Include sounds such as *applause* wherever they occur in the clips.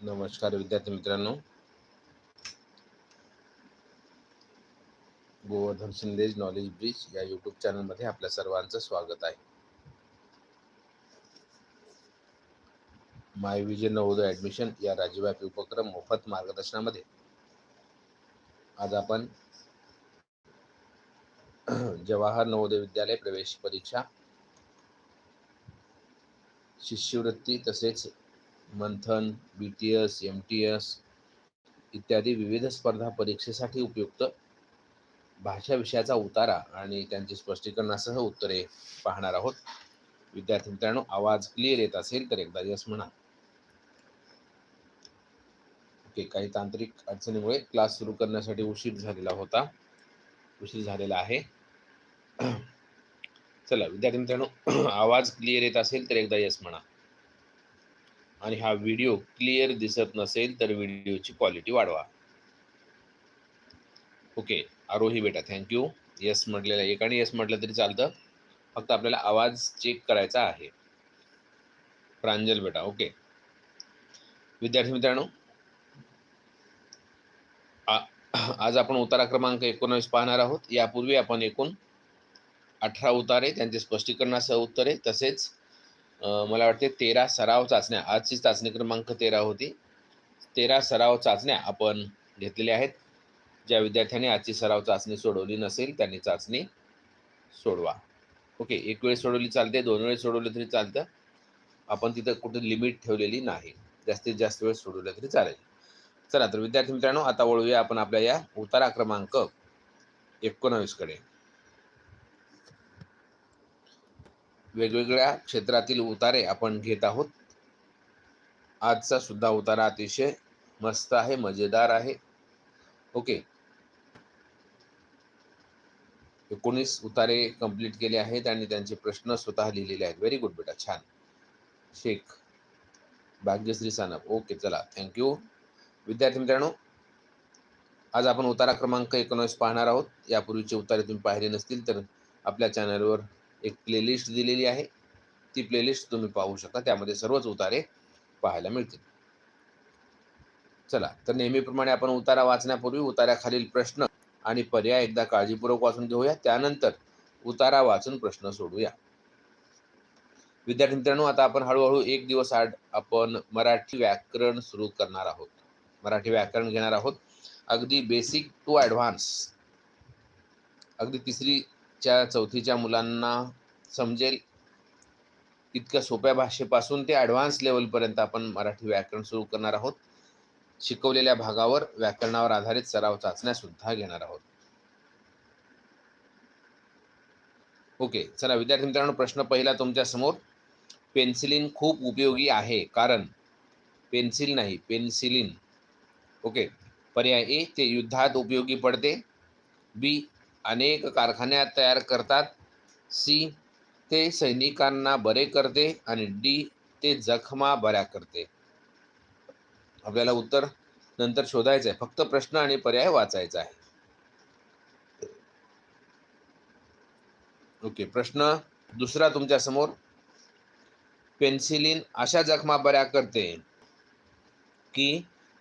नमस्कार विद्यार्थी मित्रांनो. गोवर्धन शिंदेज नॉलेज ब्रिज या युट्यूब चॅनलमध्ये आपल्या सर्वांचं स्वागत आहे. माय विजय नवोदय ॲडमिशन या राज्यव्यापी उपक्रम मोफत मार्गदर्शनामध्ये. आज आपण जवाहर नवोदय विद्यालय प्रवेश परीक्षा शिष्यवृत्ती तसेच Manthan B T S M T S इत्यादी विविध स्पर्धा परीक्षेसाठी उपयुक्त. भाषा विषयाचा उतारा आणि त्यांची स्पष्टीकरणासह उत्तरे पाहणार आहोत. विद्यार्थी मित्रांनो आवाज क्लिअर येत असेल तर एकदा यस म्हणा. ओके काही तांत्रिक अडचणीमुळे क्लास सुरू करण्यासाठी उशीर झालेला होता. उशीर झालेला आहे. *clears throat* चला विद्यार्थी मित्रांनो *clears throat* आवाज क्लिअर येत असेल तर एकदा यस म्हणा. आणि हा व्हिडिओ क्लिअर दिसत नसेल तर व्हिडिओची क्वालिटी वाढवा. ओके आरोही बेटा थँक्यू यस म्हटलेलं एकाने यस म्हटलं तरी चालतं. फक्त आपल्याला आवाज चेक करायचा आहे. प्रांजल बेटा ओके विद्यार्थी मित्रांनो आज आपण उतारा क्रमांक एकोणावीस पाहणार आहोत. यापूर्वी आपण एकूण अठरा उतारे त्यांचे स्पष्टीकरणासह उत्तरे तसेच मला वाटते तेरा सराव चाचण्या आजची चाचणी क्रमांक तेरा होती. तेरा सराव चाचण्या आपण घेतलेल्या आहेत. ज्या विद्यार्थ्यांनी आजची सराव चाचणी सोडवली नसेल त्यांनी चाचणी सोडवा. ओके एक वेळ सोडवली चालते दोन वेळ सोडवली तरी चालतं. आपण तिथं कुठे लिमिट ठेवलेली नाही. जास्तीत जास्त वेळ सोडवलं तरी चालेल. चला तर विद्यार्थी मित्रांनो आता वळूया आपण आपल्या या उतारा क्रमांक एकोणावीसकडे. वेगवेगळ्या क्षेत्रातील उतारे आपण घेत आहोत. आजचा सुद्धा उतारा अतिशय मस्त आहे मजेदार आहे. ओके. एकोणीस उतारे कंप्लीट केले आहेत आणि त्यांचे प्रश्न स्वतः लिहिलेले आहेत. व्हेरी गुड बेटा छान. शेख भाग्यश्री सानप. ओके चला. थँक्यू विद्यार्थी मित्रांनो आज आपण उतारा क्रमांक एकोणीस पाहणार आहोत. यापूर्वीचे उतारे तुम्ही पाहिले नसतील तर आपल्या चॅनलवर एक प्लेलिस्ट दिलेली आहे. ती प्लेलिस्ट तुम्ही पाहू शकता. त्यामध्ये सर्वच उतारे पाहायला मिळतील. चला तर नेहमीप्रमाणे आपण उतारा वाचण्यापूर्वी उतार्याखालील प्रश्न आणि पर्याय एकदा काळजीपूर्वक वाचून घेऊया. त्यानंतर उतारा वाचून प्रश्न सोडूया. विद्यार्थी मित्रांनो आता आपण हळूहळू एक दिवस आड आपण मराठी व्याकरण सुरू करणार आहोत. मराठी व्याकरण घेणार आहोत. अगदी बेसिक टू ॲडव्हान्स अगदी तिसरी च्या चौथीच्या मुलांना समजेल इतक्या सोप्या भाषेपासून ते ॲडव्हान्स लेवलपर्यंत आपण मराठी व्याकरण सुरू करणार आहोत. शिकवलेल्या भागावर व्याकरणावर आधारित सराव चाचण्या सुद्धा घेणार आहोत. ओके चला विद्यार्थी मित्रांनो प्रश्न पहिला तुमच्यासमोर. पेन्सिलिन खूप उपयोगी आहे कारण पेन्सिल नाही पेन्सिलिन. ओके पर्याय ए ते युद्धात उपयोगी पडते. बी अनेक कारखान्यात तयार करतात. सी ते सैनिकांना बरे करते आणि डी ते जखमा बऱ्या करते. आपल्याला उत्तर नंतर शोधायचं आहे. फक्त प्रश्न आणि पर्याय वाचायचा आहे. ओके प्रश्न दुसरा तुमच्यासमोर. पेन्सिलिन अशा जखमा बऱ्या करते की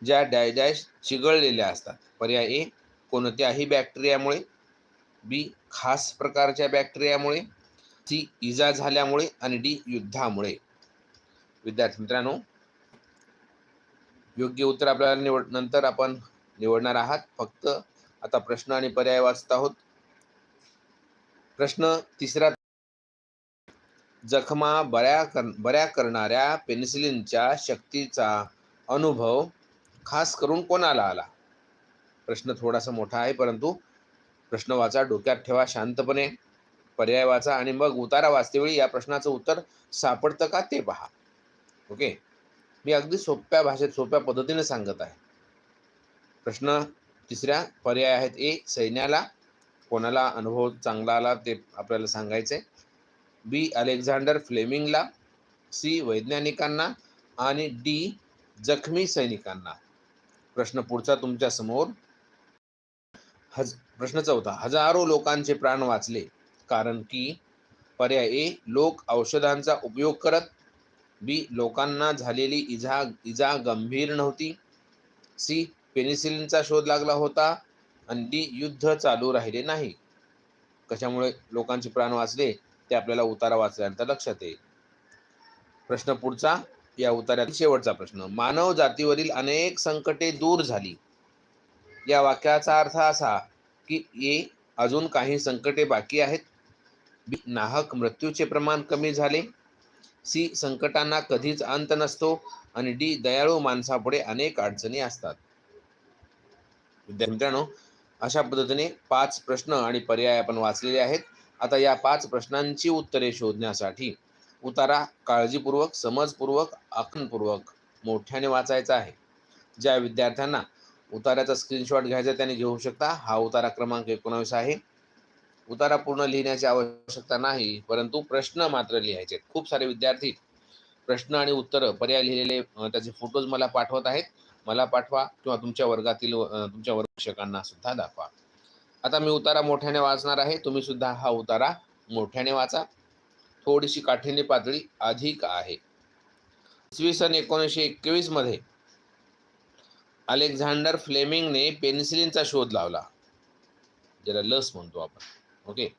ज्या डायडॅश चिघळलेल्या असतात. पर्याय ए कोणत्याही बॅक्टेरियामुळे बी खास प्रकारच्या बॅक्टेरियामुळे सी इजा झाल्यामुळे आणि डी युद्धामुळे. विद्यार्थी मित्रांनो योग्य उत्तर आपल्याला निवड नंतर आपण निवडणार आहात. फक्त आता प्रश्न आणि पर्याय वाचत आहोत. प्रश्न तिसरा जखमा बऱ्या कर बऱ्या करणाऱ्या पेन्सिलिनच्या शक्तीचा अनुभव खास करून कोणाला आला? प्रश्न थोडासा मोठा आहे परंतु प्रश्न वाचा डोक्यात ठेवा शांतपणे. पर्याय वाचा आणि मग उतारा वाचतेवेळी या प्रश्नाचं उत्तर सापडतं का ते पहा. ओके? मी अगदी सोप्या भाषेत सोप्या पद्धतीने सांगत आहे. प्रश्न तिसऱ्या पर्याय आहेत ए सैन्याला. कोणाला अनुभव चांगला आला ते आपल्याला सांगायचे. बी अलेक्झांडर फ्लेमिंगला. सी वैज्ञानिकांना. आणि डी जखमी सैनिकांना. प्रश्न पुढचा तुमच्यासमोर. हज प्रश्न चौथा हजारो लोकांचे प्राण वाचले कारण की पर्याय ए लोक औषधांचा उपयोग करत. बी लोकांना झालेली इजा इजा गंभीर नव्हती. सी पेनिसिलिनचा शोध लागला होता आणि डी युद्ध चालू राहिले नाही. कशामुळे लोकांचे प्राण वाचले? ते आपल्याला उतारा वाचल्यानंतर लक्षात येईल. प्रश्न पुढचा या उतार्यातील शेवटचा प्रश्न मानव जातीवरील अनेक संकटे दूर झाली. या वाक्याचा अर्थ असा की ए अजून काही संकटे बाकी आहेत. बी नाहक मृत्यूचे प्रमाण कमी झाले. सी संकटांना कधीच अंत नसतो आणि डी दयाळू माणसापुढे अनेक अडचणी असतात. विद्यार्थी मित्रांनो अशा पद्धतीने पाच प्रश्न आणि पर्याय आपण वाचलेले आहेत. आता या पाच प्रश्नांची उत्तरे शोधण्यासाठी उतारा काळजीपूर्वक समजपूर्वक आखणपूर्वक मोठ्याने वाचायचा आहे. ज्या विद्यार्थ्यांना उताराचा स्क्रीनशॉट घ्यायचा त्याने घेऊ शकता. हा उतारा क्रमांक एकोणावीस आहे. उतारा पूर्ण लिहिण्याची आवश्यकता नाही परंतु प्रश्न मात्र लिहायचे खूप सारे विद्यार्थी प्रश्न आणि उत्तर पर्याय लिहिलेले त्याचे फोटोज मला पाठवत आहेत. मला पाठवा किंवा तुमच्या वर्गातील तुमच्या वर्ग सुद्धा दाखवा. आता मी उतारा मोठ्याने वाचणार आहे. तुम्ही सुद्धा हा उतारा मोठ्याने वाचा. थोडीशी काठिण्य पातळी अधिक आहे. इसवी सन एकोणीसशे एकवीसमध्ये अलेक्झांडर फ्लेमिंगने पेनिसिलिनचा शोध लावला. ज्याला लस म्हणतो आपण. ओके?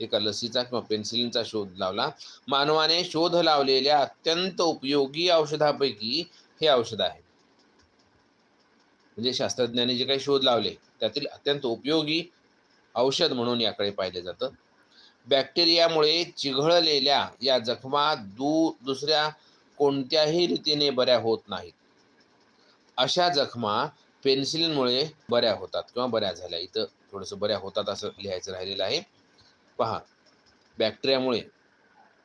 एका लसीचा किंवा पेन्सिलिनचा शोध लावला. मानवाने शोध लावलेल्या अत्यंत उपयोगी औषधापैकी हे औषध आहे. म्हणजे शास्त्रज्ञांनी जे काही शोध लावले त्यातील अत्यंत उपयोगी औषध म्हणून याकडे पाहिले जातं. बॅक्टेरियामुळे चिघळलेल्या या जखमा दू दुसऱ्या कोणत्याही रीतीने बऱ्या होत नाहीत. अशा जखमा पेन्सिलमुळे बऱ्या होतात किंवा बऱ्या झाल्या. इथं थोडंसं बऱ्या होतात असं लिहायचं राहिलेलं आहे. पहा बॅक्टेरियामुळे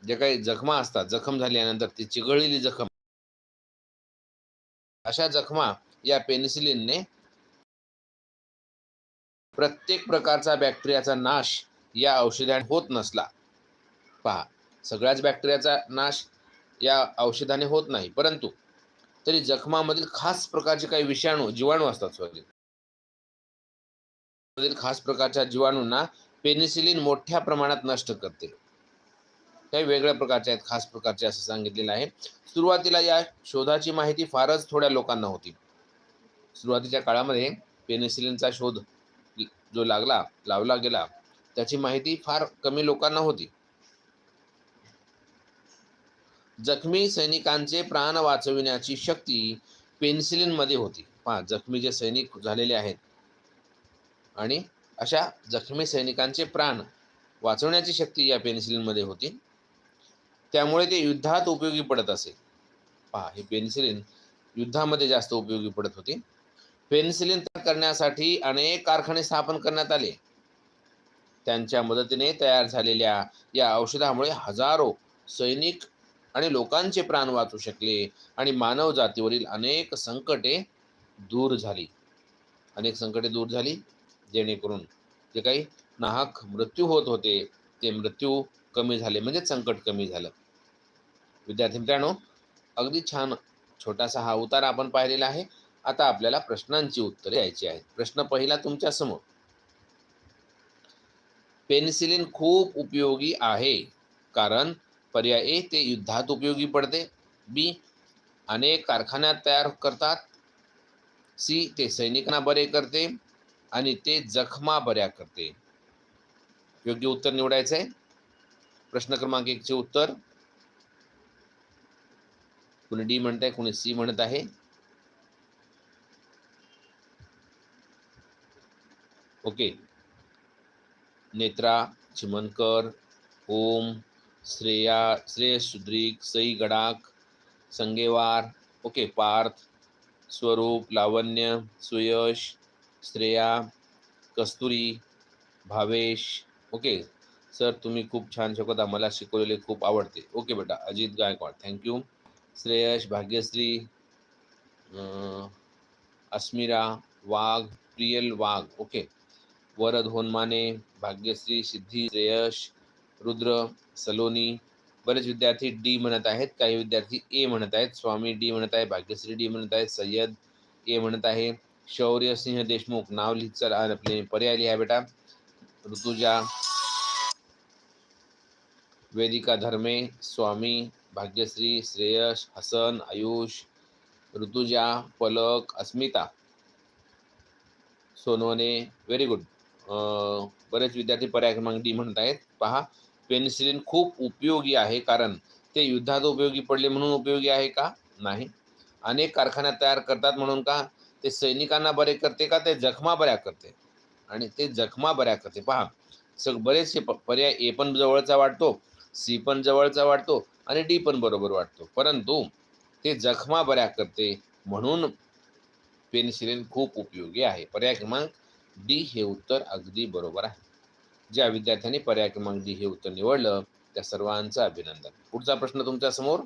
जे काही जखमा असतात जखम झाल्यानंतर ती चिघळलेली जखम. अशा जखमा या पेन्सिलिनने प्रत्येक प्रकारचा बॅक्टेरियाचा नाश या औषधाने होत नसला. पहा सगळ्याच बॅक्टेरियाचा नाश या औषधाने होत नाही. परंतु तरी जखमामधील खास प्रकारचे काही विषाणू जीवाणू असतात सॉरी मधील खास प्रकारच्या जीवाणूंना पेनिसिलिन मोठ्या प्रमाणात नष्ट करते. काही वेगळ्या प्रकारचे आहेत खास प्रकारचे असं सांगितलेलं आहे. सुरुवातीला या शोधाची माहिती फारच थोड्या लोकांना होती. सुरुवातीच्या काळामध्ये पेनिसिलिनचा शोध जो लागला लावला गेला त्याची माहिती फार कमी लोकांना होती. जखमी सैनिकांचे प्राण वाचविण्याची शक्ती पेन्सिलिनमध्ये होती. पहा जखमी जे सैनिक झालेले आहेत आणि अशा जखमी सैनिकांचे प्राण वाचवण्याची शक्ती या पेन्सिलिनमध्ये होती. त्यामुळे ते युद्धात उपयोगी पडत असे. पहा हे पेन्सिलिन युद्धामध्ये जास्त उपयोगी पडत होती. पेन्सिलिन तयार करण्यासाठी अनेक कारखाने स्थापन करण्यात आले. त्यांच्या मदतीने तयार झालेल्या या औषधामुळे हजारो सैनिक आणि लोकांचे प्राण वाचू शकले आणि मानव जातीवरील अनेक संकटे दूर झाली. अनेक संकटे दूर झाली जेणेकरून जे काही नाहक मृत्यू होत होते ते मृत्यू कमी झाले म्हणजे संकट कमी झालं. विद्यार्थी मित्रांनो अगदी छान छोटासा हा उतारा आपण पाहिलेला आहे. आता आपल्याला प्रश्नांची उत्तरे द्यायची आहेत. प्रश्न पहिला तुमच्यासमोर. खूप उपयोगी आहे कारण पर्याय ए ते युद्धात उपयोगी पडते. बी अनेक कारखान्यात तयार करतात. सी ते सैनिकांना बरे करते आणि ते जखमा बऱ्या करते. योग्य उत्तर निवडायचं आहे प्रश्न क्रमांक एकचे उत्तर. कुणी डी म्हणत आहे कुणी सी म्हणत आहे. Okay. Netra Chimankar Om Shreya Shreyas Sudrik Sai Gadak Sangewar okay Parth Swaroop Lavanya Suyash Shreya Kasturi Bhavesh okay. Sir तुम्ही खूप छान शिकवता मला शिकवलेले खूप आवडते. ओके बेटा Ajit Gaikwad thank you Shreyash Bhagyashree Asmira Wagh Priyal Wagh okay. Varad Honmane Bhagyashree Siddhi Shreyash Rudra Saloni बरेच विद्यार्थी डी म्हणत आहेत. काही विद्यार्थी ए म्हणत आहेत. स्वामी डी म्हणत आहे. भाग्यश्री डी म्हणत आहेत. सय्यद ए म्हणत आहे. शौर्य सिंह देशमुख नाव लिहित चला आपले पर्याय लिहा बेटा. ऋतुजा वेदिका धर्मे स्वामी भाग्यश्री श्रेयश हसन आयुष ऋतुजा पलक अस्मिता सोनवने व्हेरी गुड बरेच विद्यार्थी पर्याय क्रमांक डी म्हणत आहेत. पहा पेनिसिलिन खूप उपयोगी आहे कारण ते युद्धात उपयोगी पडले म्हणून उपयोगी आहे का? नाही. अनेक कारखान्यात तयार करतात म्हणून का? ते सैनिकांना बरे करते का? ते जखमा बऱ्या करते. आणि ते जखमा बऱ्या करते. पहा सग बरेचसे प- पर्याय ए पण जवळचा वाटतो सी पण जवळचा वाटतो आणि डी पण बरोबर वाटतो. परंतु ते जखमा बऱ्या करते म्हणून पेनिसिलिन खूप उपयोगी आहे. पर्याय क्रमांक डी हे उत्तर अगदी बरोबर आहे. ज्या विद्यार्थ्यांनी पर्याय क्रमांक डी हे उत्तर निवडलं त्या सर्वांचं अभिनंदन. पुढचा प्रश्न तुमच्यासमोर.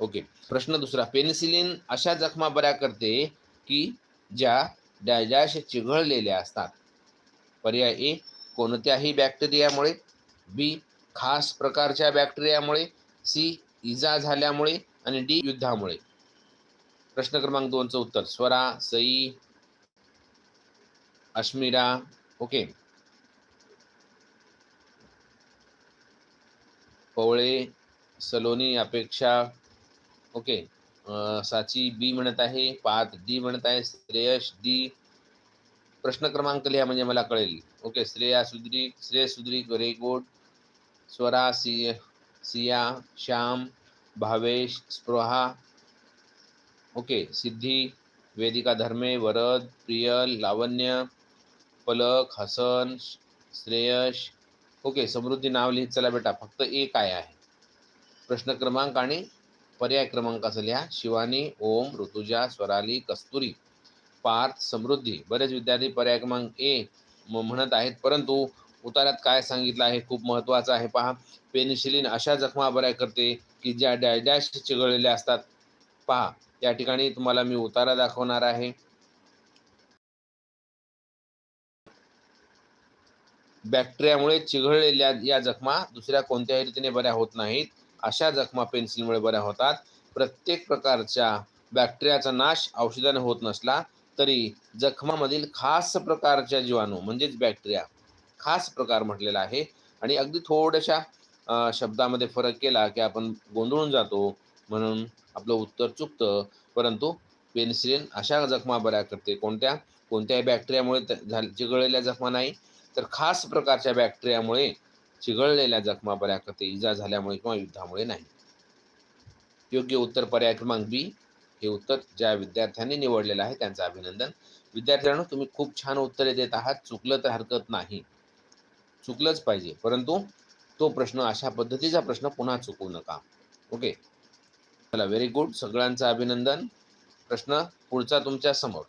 ओके. प्रश्न दुसरा. पेनिसिलिन अशा जखमा बऱ्या करते की ज्या डॅजॅश चिघळलेल्या असतात. पर्याय ए कोणत्याही बॅक्टेरियामुळे. बी खास प्रकारच्या बॅक्टेरियामुळे. सी इजा झाल्यामुळे. आणि डी युद्धामुळे. प्रश्न क्रमांक दोनचं उत्तर. स्वरा सई अश्मिरा ओके पवळे सलोनी अपेक्षा ओके साची बी म्हणत आहे पात डी म्हणत आहे श्रेयश डी प्रश्न क्रमांक लिहा म्हणजे मला कळेल. Okay Shreya Sudrik Shrey Sudrik very good Swara सिय सिया श्याम भावेश स्पृहा ओके सिद्धी वेदिका धर्मे वरद प्रियल लावण्य पलक हसन श्रेयश. ओके समृद्धी नाव लिहित चला बेटा. फक्त एक काय आहे. प्रश्न क्रमांक आणि पर्याय क्रमांकाचं लिहा. शिवानी ओम ऋतुजा स्वराली कस्तुरी पार्थ समृद्धी. बरेच विद्यार्थी पर्याय क्रमांक ए म्हणत आहेत. परंतु उतारात काय सांगितलं आहे? खूप महत्त्वाचं आहे. पहा पेनिशिलिन अशा जखमा बऱ्या करते की ज्या डॅडॅश चिघळलेल्या असतात. पहा या ठिकाणी तुम्हाला मी उतारा दाखवणार आहे. बॅक्टेरियामुळे चिघळलेल्या या जखमा दुसऱ्या कोणत्याही रीतीने बऱ्या होत नाहीत. अशा जखमा पेन्सिलमुळे बऱ्या होतात. प्रत्येक प्रकारच्या बॅक्टेरियाचा नाश औषधाने होत नसला तरी जखमामधील खास प्रकारच्या जीवाणू म्हणजेच बॅक्टेरिया खास प्रकार म्हटलेला आहे. आणि अगदी थोड्याशा शब्दामध्ये फरक केला की आपण गोंधळून जातो म्हणून आपलं उत्तर चुकतं. परंतु पेन्सिलिन अशा जखमा बऱ्या करते. कोणत्या? कोणत्याही बॅक्टेरियामुळे चिघळलेल्या जखमा नाही. तर खास प्रकारच्या बॅक्टेरियामुळे चिघळलेल्या जखमा बऱ्या करते इजा झाल्यामुळे किंवा युद्धामुळे नाही. योग्य उत्तर पर्याय क्रमांक बी हे उत्तर ज्या विद्यार्थ्यांनी निवडलेलं आहे त्यांचं अभिनंदन. विद्यार्थ्यांनो तुम्ही खूप छान उत्तरे देत आहात. चुकलं तर हरकत नाही. चुकलंच पाहिजे. परंतु तो प्रश्न अशा पद्धतीचा प्रश्न पुन्हा चुकवू नका. ओके चला व्हेरी गुड सगळ्यांचं अभिनंदन. प्रश्न पुढचा तुमच्यासमोर.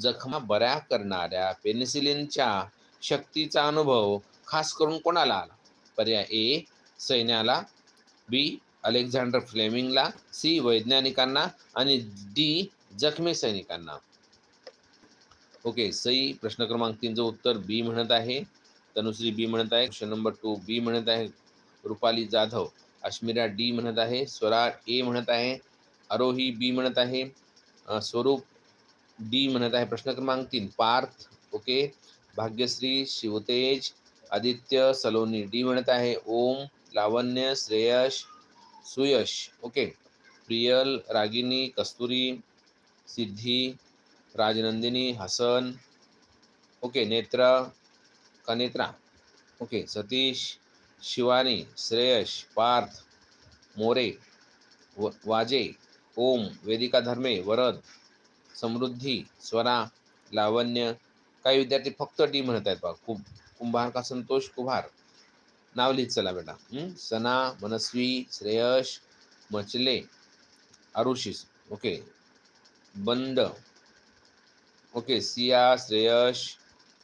जखमा बऱ्या करणाऱ्या पेनिसिलिनच्या शक्तीचा अनुभव खास करून कोणाला आला? पर्याय ए सैन्याला. बी अलेक्झांडर फ्लेमिंगला. सी वैज्ञानिकांना. आणि डी जखमी सैनिकांना. ओके सई प्रश्न क्रमांक तीनचं उत्तर बी म्हणत आहे. तनुश्री बी म्हणत आहे. क्वेश्चन नंबर टू बी म्हणत आहे. रुपाली जाधव. अश्मिरा डी म्हणत आहे. स्वरा ए म्हणत आहे. अरोही बी म्हणत आहे. स्वरूप डी म्हणत आहे. प्रश्न क्रमांक तीन पार्थ. ओके भाग्यश्री शिवतेज आदित्य सलोनी. डी म्हणत आहे ओम लावण्य श्रेयश सुयश. ओके. प्रियल रागिनी कस्तुरी सिद्धी राजनंदिनी हसन. ओके. नेत्रा कनेत्रा. ओके. सतीश शिवानी श्रेयश पार्थ मोरे व वाजे ओम वेदिका धर्मे वरद समृद्धी स्वरा लावण्य काही विद्यार्थी फक्त डी म्हणत आहेत बघा. खूप कुंभार का संतोष कुभार? नाव लिहित चला बेटा. सना मनस्वी श्रेयश मचले आरुषिस ओके. बंद. ओके. सिया श्रेयश.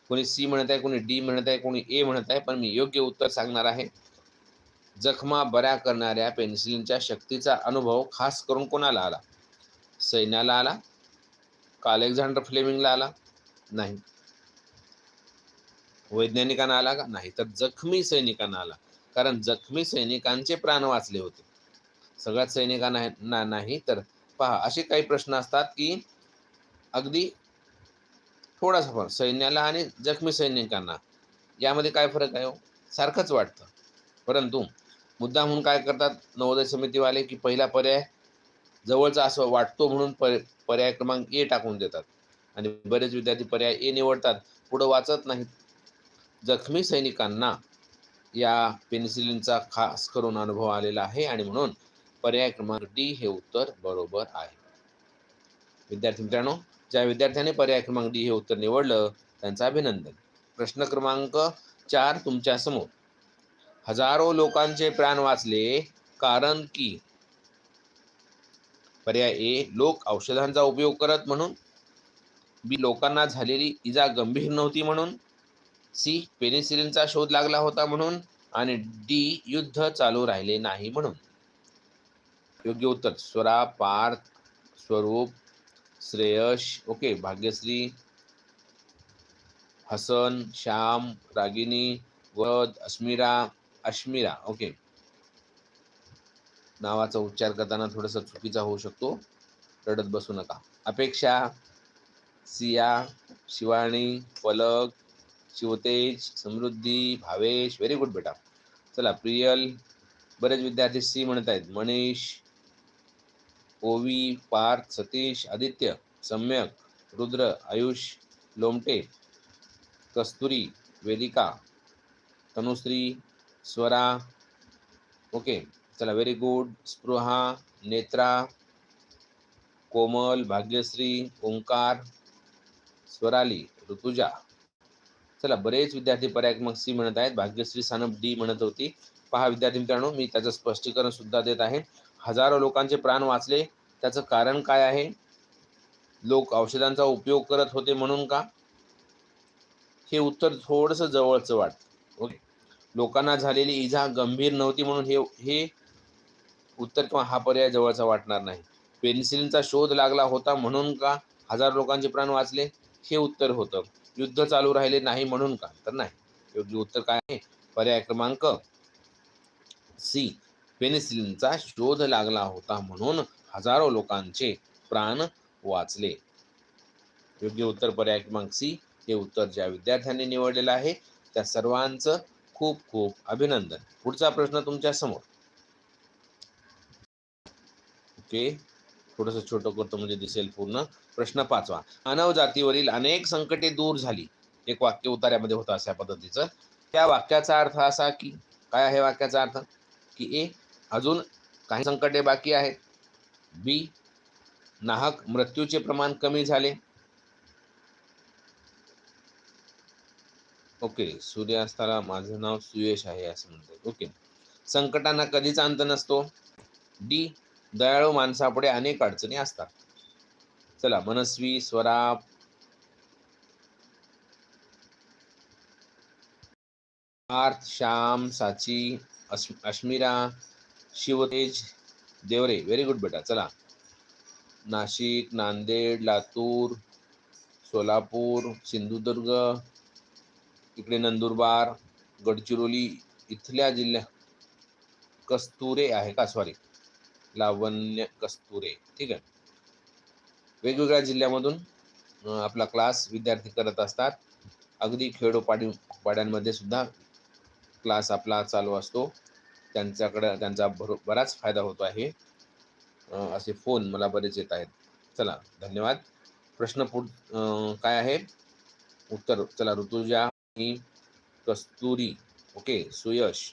कोणी सी म्हणत आहे कोणी डी म्हणत आहे कोणी ए म्हणत आहे पण मी योग्य उत्तर सांगणार आहे. जखमा बऱ्या करणाऱ्या पेन्सिलिनच्या शक्तीचा अनुभव खास करून कोणाला आला? सैन्याला आला? का अलेक्झांडर फ्लेमिंगला आला? नाही. वैज्ञानिकांना आला का? नाही तर जखमी सैनिकांना आला. कारण जखमी सैनिकांचे प्राण वाचले होते. सगळ्याच सैनिकांना ना नाही तर पहा असे काही प्रश्न असतात की अगदी थोडासा फरक सैन्याला आणि जखमी सैनिकांना. यामध्ये काय फरक आहे हो? सारखंच वाटतं. परंतु मुद्दा म्हणून काय करतात नवोदय समितीवाले की पहिला पर्याय जवळचा असं वाटतो म्हणून पर पर्याय क्रमांक ए टाकून देतात. आणि बरेच विद्यार्थी पर्याय ए निवडतात. पुढं वाचत नाहीत. जखमी सैनिकांना या पेनिसिलिनचा खास करून अनुभव आलेला आहे आणि म्हणून पर्याय क्रमांक डी हे उत्तर बरोबर आहे. विद्यार्थी मित्रांनो ज्या विद्यार्थ्याने पर्याय क्रमांक डी हे उत्तर निवडलं त्यांचं अभिनंदन. प्रश्न क्रमांक चार तुमच्यासमोर. हजारो लोकांचे प्राण वाचले कारण की पर्याय ए लोक औषधांचा उपयोग करत म्हणून. बी लोकांना झालेली इजा गंभीर नव्हती म्हणून. सी पेनिसिलिनचा शोध लागला होता म्हणून आणि डी युद्ध चालू राहिले नाही म्हणून. योग्य उत्तर स्वरा पार्थ स्वरूप श्रेयश ओके भाग्यश्री हसन श्याम रागिनी वद अस्मिरा अश्मिरा ओके. नावाचा उच्चार करताना थोडासा चुकीचा होऊ शकतो. रडत बसू नका. अपेक्षा सिया शिवाणी पलक शिवतेज समृद्धी भावेश व्हेरी गुड बेटा. चला प्रियल बरेच विद्यार्थी सी म्हणत आहेत. मनीष ओवी पार्थ सतीश आदित्य सम्यक रुद्र आयुष लोमटे कस्तुरी वेदिका तनुश्री स्वरा. ओके चला व्हेरी गुड स्पृहा नेत्रा कोमल भाग्यश्री ओंकार स्वराली ऋतुजा. चला बरेच विद्यार्थी पर्याय मग सी म्हणत आहेत. भाग्यश्री सानप डी म्हणत होती. पहा विद्यार्थी मित्रांनो मी त्याचं स्पष्टीकरण सुद्धा देत आहे. हजारो लोकांचे प्राण वाचले. त्याचं कारण काय आहे? लोक औषधांचा उपयोग करत होते म्हणून का? हे उत्तर थोडंसं जवळचं वाटतं. ओके. लोकांना झालेली इजा गंभीर नव्हती म्हणून हे हे उत्तर किंवा हा पर्याय जवळचा वाटणार नाही. पेन्सिलचा शोध लागला होता म्हणून का हजार लोकांचे प्राण वाचले? हे उत्तर होतं. युद्ध चालू राहिले नाही म्हणून का? तर नाही. योग्य उत्तर काय आहे? पर्याय क्रमांक सी. पेनिसिलिनचा शोध लागला होता म्हणून हजारो लोकांचे प्राण वाचले. योग्य उत्तर पर्याय क्रमांक सी. हे उत्तर ज्या विद्यार्थ्यांनी निवडलेलं आहे त्या सर्वांचं खूप खूप अभिनंदन. पुढचा प्रश्न तुमच्यासमोर. ओके. थोडंसं छोटं करतो म्हणजे दिसेल पूर्ण. प्रश्न पाचवा. मानव जातीवरील अनेक संकटे दूर झाली. एक वाक्य उतार्यामध्ये होतं अशा पद्धतीचं. त्या वाक्याचा अर्थ असा की काय आहे वाक्याचा अर्थ? की ए अजून काही संकटे बाकी आहेत. बी नाहक मृत्यूचे प्रमाण कमी झाले. ओके सूर्यास्ताला माझं नाव सुयश आहे असं म्हणतात. ओके. संकटांना कधीच अंत नसतो. डी दयाळू माणसापुढे अनेक अडचणी असतात. चला मनस्वी स्वरा श्याम साची अश अश्मिरा शिवतेज देवरे व्हेरी गुड बेटा चला. नाशिक नांदेड लातूर सोलापूर सिंधुदुर्ग इकडे नंदुरबार गडचिरोली इथल्या जिल्ह्या कस्तुरे आहे का? सॉरी लावण्य कस्तुरे. ठीक आहे. वेगवेगळ्या जिल्ह्यामधून आपला क्लास विद्यार्थी करत असतात. अगदी खेडोपाडी पाड्यांमध्ये सुद्धा क्लास आपला चालू असतो. त्यांच्याकडं त्यांचा भर बराच फायदा होतो आहे. असे फोन मला बरेच येत आहेत. चला धन्यवाद. प्रश्न पुढ काय आहे? उत्तर चला Rutuja Kasturi. Okay Suyash.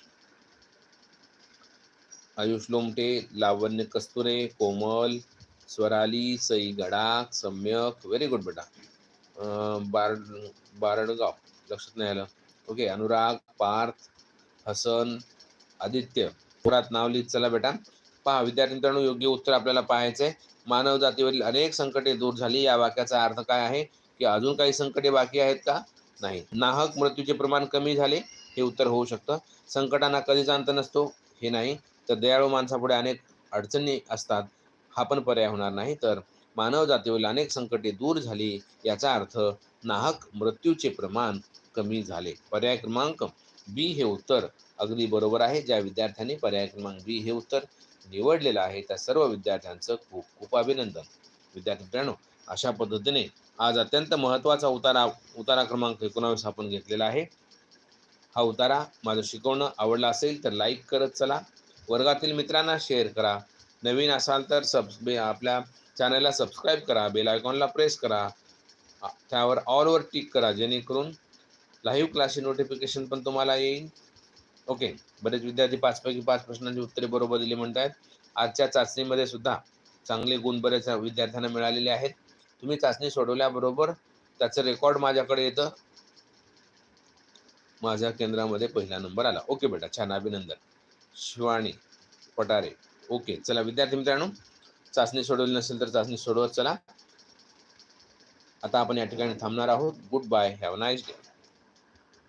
Ayush Lomte Lavanya Kasture Komal Swarali Sai Gadakh Samyak very good बेटा. बार बारडगाव लक्षात नाही आलं. ओके अनुराग पार्थ हसन आदित्य. पुरात नाव लिहित चला बेटा. पहा विद्यार्थी मित्रांनो योग्य उत्तर आपल्याला पाहायचंय. मानव जातीवरील अनेक संकटे दूर झाली. या वाक्याचा अर्थ काय आहे? की अजून काही संकटे बाकी आहेत का? नाही. नाहक मृत्यूचे प्रमाण कमी झाले हे उत्तर होऊ शकतं. संकटांना कधीच अंत नसतो हे नाही. तर दयाळू माणसापुढे अनेक अडचणी असतात. हा पण पर्याय होणार नाही. तर मानव जातीवरील अनेक संकटे दूर झाली याचा अर्थ नाहक मृत्यूचे प्रमाण कमी झाले. पर्याय क्रमांक बी हे उत्तर. अगदी बरोबर आहे. ज्या विद्यार्थ्यांनी पर्याय क्रमांक बी हे उत्तर निवडलेलं आहे त्या सर्व विद्यार्थ्यांचं खूप खूप अभिनंदन. विद्यार्थी मित्रांनो अशा पद्धतीने आज अत्यंत महत्त्वाचा उतारा उतारा क्रमांक एकोणावीस आपण घेतलेला आहे. हा उतारा माझं शिकवणं आवडला असेल तर लाईक करत चला. वर्गातील मित्रांना शेअर करा. नवीन असाल तर सब आपल्या चॅनलला सबस्क्राईब करा बेल आयकॉनला प्रेस करा. त्यावर ऑलवर टिक करा जेणेकरून लाईव्ह क्लासची नोटिफिकेशन पण तुम्हाला येईल. ओके बरेच विद्यार्थी पाचपैकी पाच प्रश्नांची उत्तरे बरोबर दिली म्हणत आहेत आजच्या चाचणीमध्ये सुद्धा चांगले गुण बरेच विद्यार्थ्यांना मिळालेले आहेत. तुम्ही चाचणी सोडवल्याबरोबर त्याचं रेकॉर्ड माझ्याकडे येतं. माझ्या केंद्रामध्ये पहिला नंबर आला. ओके बेटा छान अभिनंदन. शिवानी पटारे. ओके चला विद्यार्थी मित्रांनो चाचणी सोडवली नसेल तर चाचणी सोडवत चला. आता आपण या ठिकाणी थांबणार आहोत. Goodbye have nice day.